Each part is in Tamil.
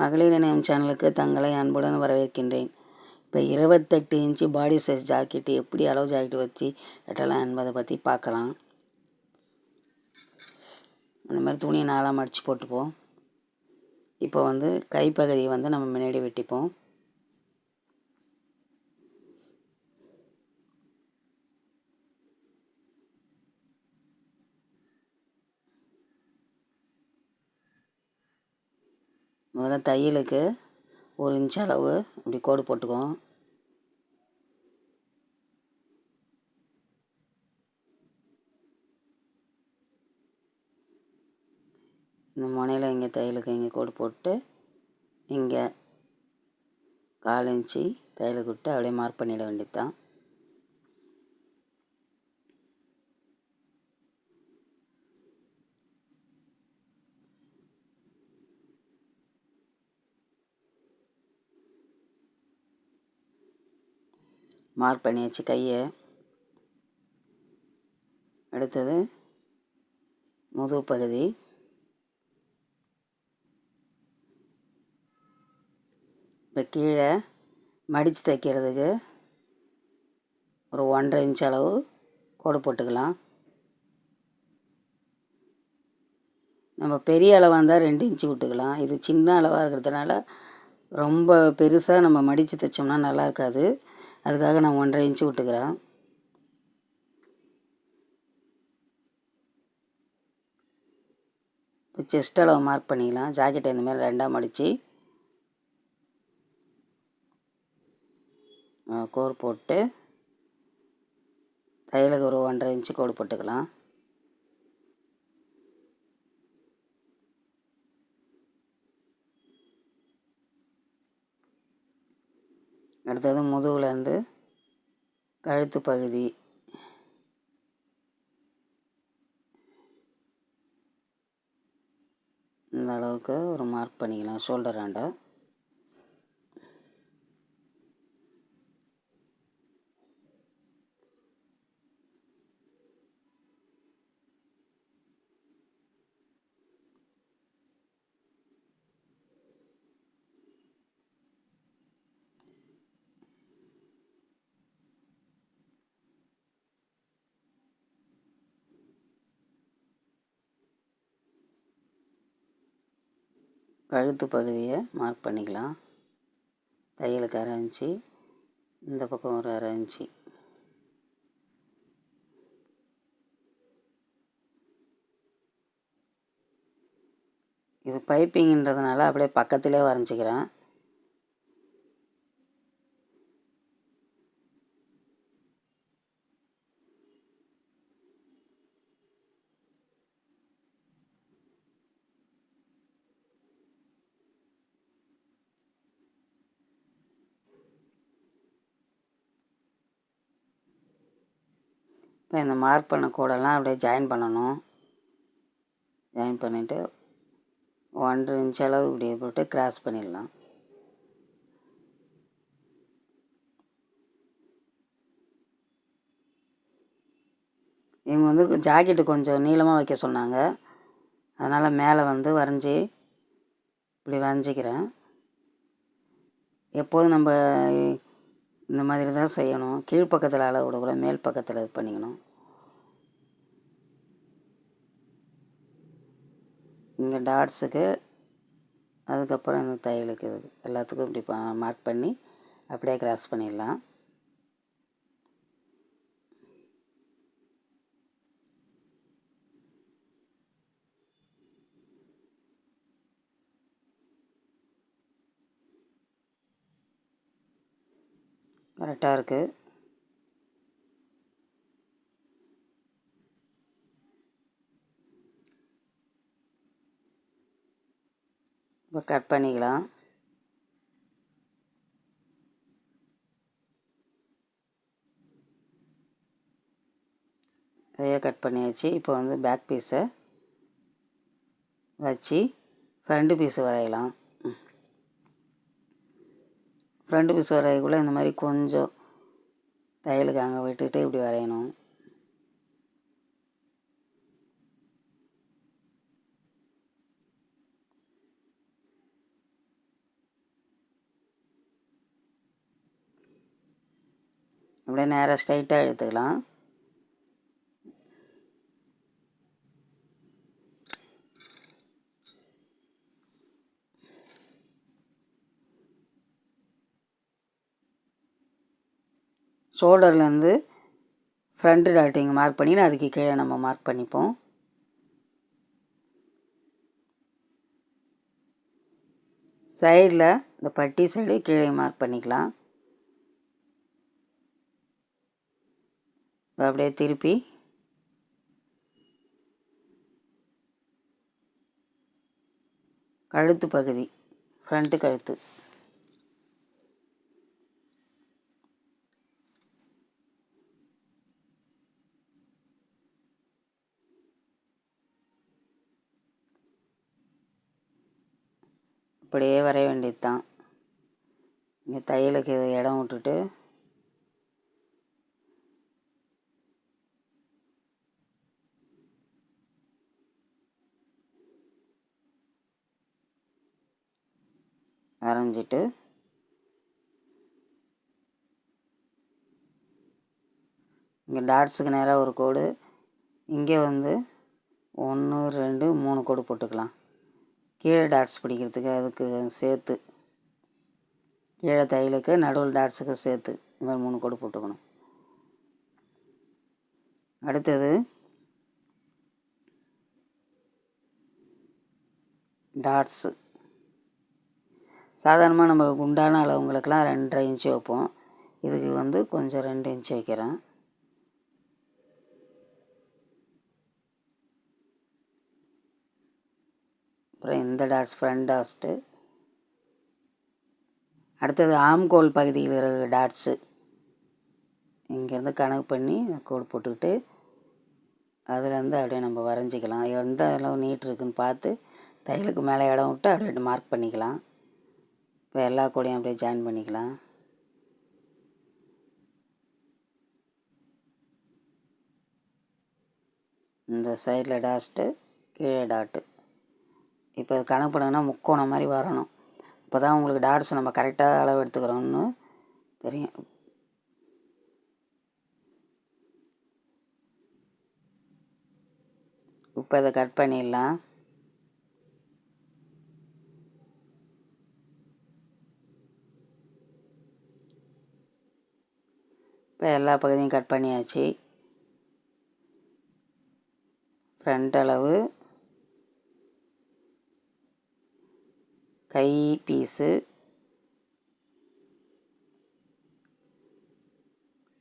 மகளிர் இணையம் சேனலுக்கு தங்களை அன்புடன் வரவேற்கின்றேன். இப்போ இருபத்தெட்டு இன்ச்சு பாடி சைஸ் ஜாக்கெட்டு எப்படி அளவு ஜாக்கெட் வச்சு வெட்டலாம் என்பதை பற்றி பார்க்கலாம். அந்த மாதிரி துணியை நாளாக மடித்து போட்டுப்போம். இப்போ வந்து கைப்பகுதியை வந்து நம்ம முன்னாடி வெட்டிப்போம். முதல்ல தையலுக்கு ஒரு இன்ச் அளவு. இப்படி கோடு போட்டுக்குவோம். இந்த முனையில் இங்கே தையலுக்கு இங்கே கோடு போட்டு இங்கே கால் இன்ச்சு தையலுக்கு விட்டு அப்படியே மார்க் பண்ணிட வேண்டியது தான் மார்க் பண்ணியாச்சு கையை அடுத்தது முதுகு பகுதி. இப்போ கீழே மடித்து தைக்கிறதுக்கு ஒரு ஒன்றரை இன்ச் அளவு கோடு போட்டுக்கலாம். நம்ம பெரிய அளவாக இருந்தால் ரெண்டு இன்ச்சு விட்டுக்கலாம். இது சின்ன அளவாக இருக்கிறதுனால ரொம்ப பெருசாக நம்ம மடித்து தைச்சோம்னா நல்லா இருக்காது. அதுக்காக நான் ஒன்றரை இன்ச்சு விட்டுக்கிறேன். இப்போ செஸ்ட் அளவு மார்க் பண்ணிக்கலாம். ஜாக்கெட்டை இந்த மாதிரி ரெண்டாக மடித்து கோர் போட்டு தையலுக்கு ஒரு ஒன்றரை இன்ச்சு கோடு போட்டுக்கலாம். அடுத்தது முதுகுலேருந்து கழுத்து பகுதி. இந்த அளவுக்கு ஒரு மார்க் பண்ணிக்கலாம். ஷோல்டர் ஆண்டை கழுத்து பகுதியை மார்க் பண்ணிக்கலாம். தையலுக்கு அரை இன்ச்சு இந்த பக்கம் ஒரு அரை இன்ச்சு. இது பைப்பிங்கன்றதுனால அப்படியே பக்கத்திலே வரைஞ்சிக்கிறேன். இப்போ இந்த மார்க் பண்ண கூடெல்லாம் அப்படியே ஜாயின் பண்ணணும். ஜாயின் பண்ணிவிட்டு ஒன்றரை இன்ச் அளவு இப்படி போட்டு கிராஸ் பண்ணிடலாம். இவங்க வந்து ஜாக்கெட்டு கொஞ்சம் நீளமாக வைக்க சொன்னாங்க. அதனால் மேலே வந்து வரைஞ்சி இப்படி வரைஞ்சிக்கிறேன். எப்போதும் நம்ம இந்த மாதிரி தான் செய்யணும். கீழ்ப்பக்கத்தில் அளவு விடக்கூடாது. மேல் பக்கத்தில் இது பண்ணிக்கணும். இங்கே டாட்ஸுக்கு அதுக்கப்புறம் இந்த தையலுக்கு இது எல்லாத்துக்கும் இப்படி மார்க் பண்ணி அப்படியே கிராஸ் பண்ணிடலாம். கரெக்டாக இருக்குது இப்போ கட் பண்ணிக்கலாம். கையை கட் பண்ணியாச்சு. இப்போ வந்து பேக் பீஸை வச்சு ஃப்ரண்ட் பீஸு வரையலாம். ஃப்ரண்ட் பீஸ் வரையக்குள்ளே இந்த மாதிரி கொஞ்சம் தையலுக்கு அங்கே விட்டுட்டு இப்படி வரையணும். அப்படியே நேராக ஸ்ட்ரைட்டாக எடுத்துக்கலாம். ஷோல்டர்லேருந்து ஃப்ரண்ட் டாட்டிங் மார்க் பண்ணி அதுக்கு கீழே நம்ம மார்க் பண்ணிப்போம். சைடில் இந்த பட்டி சைடு கீழே மார்க் பண்ணிக்கலாம். அப்படியே திருப்பி. கழுத்து பகுதி ஃப்ரண்ட்டு கழுத்து. அப்படியே வரைய வேண்டியது தான் இங்கே தையலுக்கு இடம் விட்டுட்டு. வரைஞ்சிட்டு. இங்கே டாட்ஸுக்கு நேராக ஒரு கோடு. இங்கே வந்து ஒன்று ரெண்டு மூணு கோடு போட்டுக்கலாம். கீழே டாட்ஸ் பிடிக்கிறதுக்கு அதுக்கு சேர்த்து கீழே தையலுக்கு நடுவில் டாட்ஸுக்கு சேர்த்து இந்த மாதிரி மூணு கோடு போட்டுக்கணும். அடுத்தது டாட்ஸு. சாதாரணமாக நம்ம குண்டான அளவுங்களுக்கெல்லாம் ரெண்டரை இன்ச்சு வைப்போம். இதுக்கு வந்து கொஞ்சம் ரெண்டு இன்ச்சு வைக்கிறேன். அப்புறம் இந்த டாட்ஸ் ஃப்ரண்ட் டாஸ்ட்டு. அடுத்தது ஆம்கோல் பகுதியில் இருக்கிற டாட்ஸு. இங்கேருந்து கணக்கு பண்ணி கோடு போட்டுக்கிட்டு அதுலேருந்து அப்படியே நம்ம வரைஞ்சிக்கலாம். எந்த அளவு நீட் இருக்குன்னு பார்த்து தையலுக்கு மேலே இடம் விட்டு அப்படியே மார்க் பண்ணிக்கலாம். இப்போ எல்லா கூடையும் அப்படியே ஜாயின் பண்ணிக்கலாம். இந்த சைடில் டாஸ்ட்டு கீழே டாட்டு. இப்போ கணக்கு பண்ணுங்கன்னா முக்கோணம் மாதிரி வரணும். அப்போ தான் உங்களுக்கு டாட்ஸ் நம்ம கரெக்டாக அளவு எடுத்துக்கிறோம்னு தெரியும். இப்போ இதை கட் பண்ணிடலாம். இப்போ எல்லா பகுதியும் கட் பண்ணியாச்சு. ஃப்ரண்ட் அளவு. கை பீஸு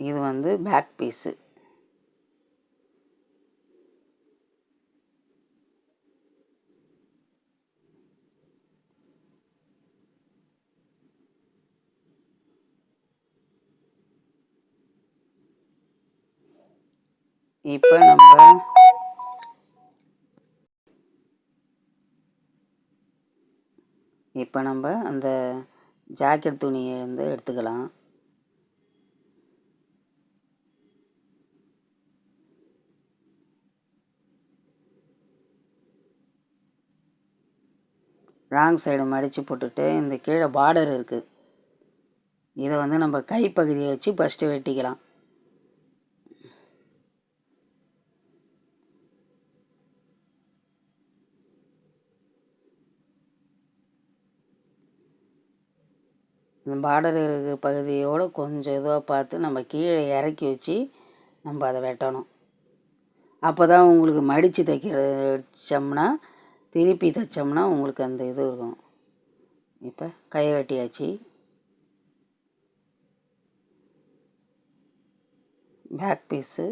இது வந்து பேக் பீஸு. இப்போ நம்ம இப்போ நம்ம அந்த ஜாக்கெட் துணியை வந்து எடுத்துக்கலாம். ராங் சைடு மடித்து போட்டுட்டு இந்த கீழே பார்டர் இருக்குது இதை வந்து நம்ம கைப்பகுதியை வச்சு ஃபஸ்ட்டு வெட்டிக்கலாம். பார்டர் இருக்கிற பகுதியோடு கொஞ்சம் இதுவாக பார்த்து நம்ம கீழே இறக்கி வச்சு நம்ம அதை வெட்டணும். அப்போ தான் உங்களுக்கு மடித்து தைக்கிற வச்சோம்னா திருப்பி தைச்சோம்னா உங்களுக்கு அந்த இது இருக்கும். இப்போ கையை வெட்டியாச்சு. பேக் பீஸு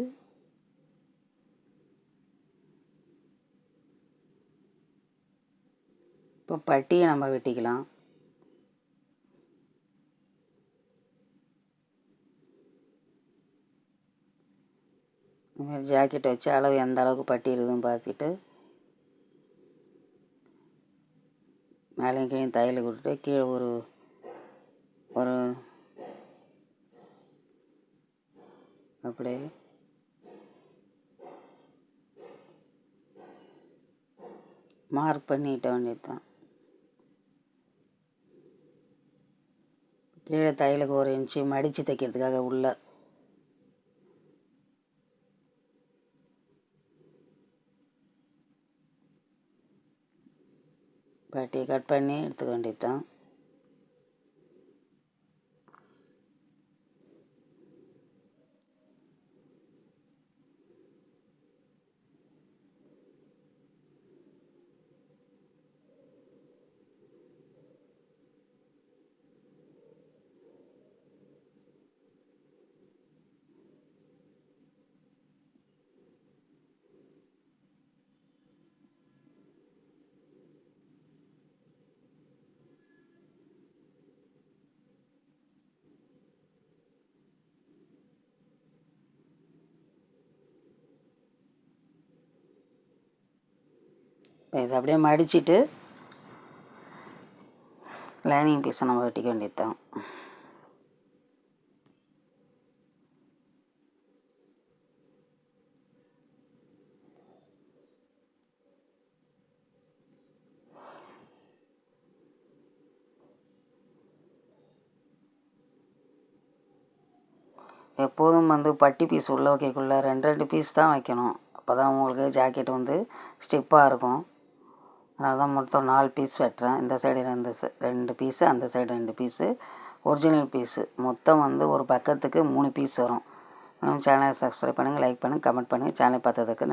இப்போ பட்டியை நம்ம வெட்டிக்கலாம். ஜாக்கெட் வச்சு அளவு எந்த அளவுக்கு பட்டி இருக்குதுன்னு பார்த்துட்டு மேலேயும் கீழே தையல் கொடுத்துட்டு கீழே ஒரு ஒரு அப்படியே மார்க் பண்ணிட்ட வேண்டியது தான் கீழே தையலுக்கு ஒரு இன்ச்சு மடித்து தைக்கிறதுக்காக உள்ள பாட்டி கட் பண்ணி எடுத்துக்க வேண்டியது தான் இப்போ இதை அப்படியே மடிச்சுட்டு லைனிங் பீஸை நம்ம வெட்டிக்க வேண்டியது தான் எப்போதும் வந்து பட்டி பீஸ் உள்ளே வைக்கக்குள்ள ரெண்டு ரெண்டு பீஸ் தான் வைக்கணும். அப்போ தான் உங்களுக்கு ஜாக்கெட் வந்து ஸ்டிப்பாக இருக்கும். அதனால தான் மொத்தம் நாலு பீஸ் வெட்டுறேன். இந்த சைடு ரெண்டு ரெண்டு பீஸு அந்த சைடு ரெண்டு பீஸு ஒரிஜினல் பீஸு மொத்தம் வந்து ஒரு பக்கத்துக்கு மூணு பீஸ் வரும். சேனலை சப்ஸ்கிரைப் பண்ணுங்கள் லைக் பண்ணுங்கள் கமெண்ட் பண்ணுங்கள் சேனலை பார்த்ததுக்கு